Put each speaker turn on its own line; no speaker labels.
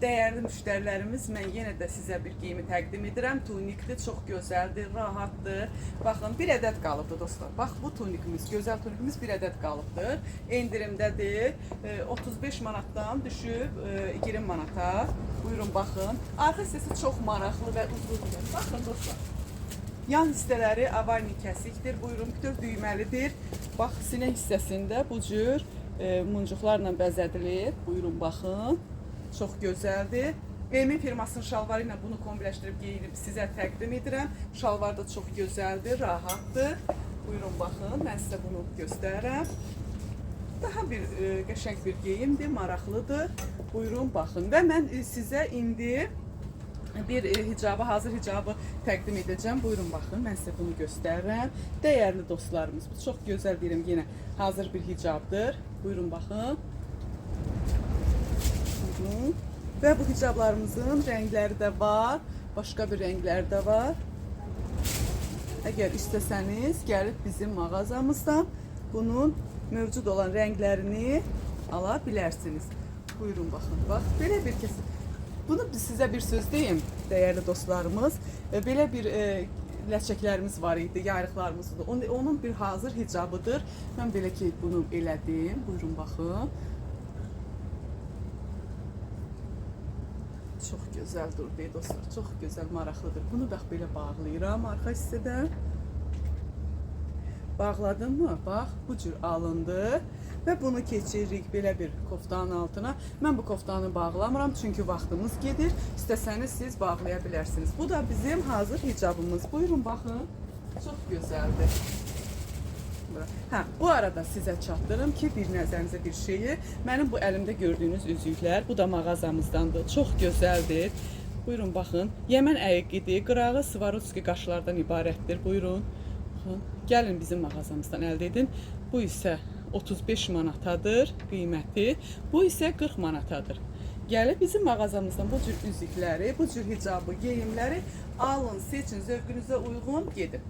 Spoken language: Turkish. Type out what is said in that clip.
Değerli müşterilerimiz, mən yenə də sizə bir geyimi təqdim edirəm. Tunikdir, çox gözəldir, rahatdır. Baxın, bir ədəd qalıbdır dostlar. Bax, bu tunikimiz, gözəl tunikimiz bir ədəd qalıbdır. Endirimdədir. E, 35 manatdan düşüb e, 20 manata. Buyurun baxın. Arxa hissəsi çox maraqlı və uzundur. Baxın dostlar. Yan hissələri avarni kəsikdir. Buyurun, bütöv düyməlidir. Bax, sinə hissəsində bu cür e, muncuqlarla bəzədilir. Buyurun, baxın. Çox gözəldir. Emin firmasının şalvarı ilə bunu kombiləşdirib geyinib sizə təqdim edirəm. Şalvar da çox gözəldir, rahatdır. Buyurun baxın, mən sizə bunu göstərərəm. Daha bir e, qəşəng bir geyimdir, maraqlıdır. Buyurun baxın və mən e, sizə indi bir e, hicabı, hazır hicabı təqdim edəcəm. Buyurun baxın, mən sizə bunu göstərirəm. Dəyərli dostlarımız, bu çox gözəl deyirəm yenə hazır bir hicabdır. Buyurun baxın. Buyurun. Və bu hicablarımızın rəngləri də var, başqa bir rəngləri də var. Əgər istəsəniz, gəlib bizim mağazamızdan bunun mövcud olan rənglərini ala bilərsiniz. Buyurun baxın. Bax, belə bir kəs. Bunu sizə bir söz deyim, dəyərli dostlarımız. E, Belə bir e, ləçəklərimiz var idi, yayrıqlarımız idi. Onun, onun bir hazır hicabıdır. Mən belə ki bunu elədim. Buyurun baxın. Çox gözəl durdu dostlar. Çox gözəl, maraqlıdır. Bunu bax belə bağlayıram arxa hissədən. Bağladın mı? Bax, bu cür alındı və bunu keçiririk belə bir koftanın altına. Mən bu koftanı bağlamıram çünki vaxtımız gedir. İstəsəniz siz bağlaya bilərsiniz. Bu da bizim hazır hicabımız. Buyurun baxın. Çox gözəldir. Bura. Hə, bu arada sizə çatdırım ki, bir nəzərinizə bir şeyi. Mənim bu əlimdə gördüyünüz üzüklər, bu da mağazamızdandır. Çox gözəldir. Buyurun baxın. Yəmən əyiqidir. Qırağı Swarovski qaşlardan ibarətdir. Buyurun. Baxın. Gəlin bizim mağazamızdan əldə edin. Bu isə 35 manatadır qiyməti. Bu isə 40 manatadır. Gəlib bizim mağazamızdan bu cür üzükləri, bu cür hicabı, geyimləri alın, seçin, zövqünüzə uyğun gedin.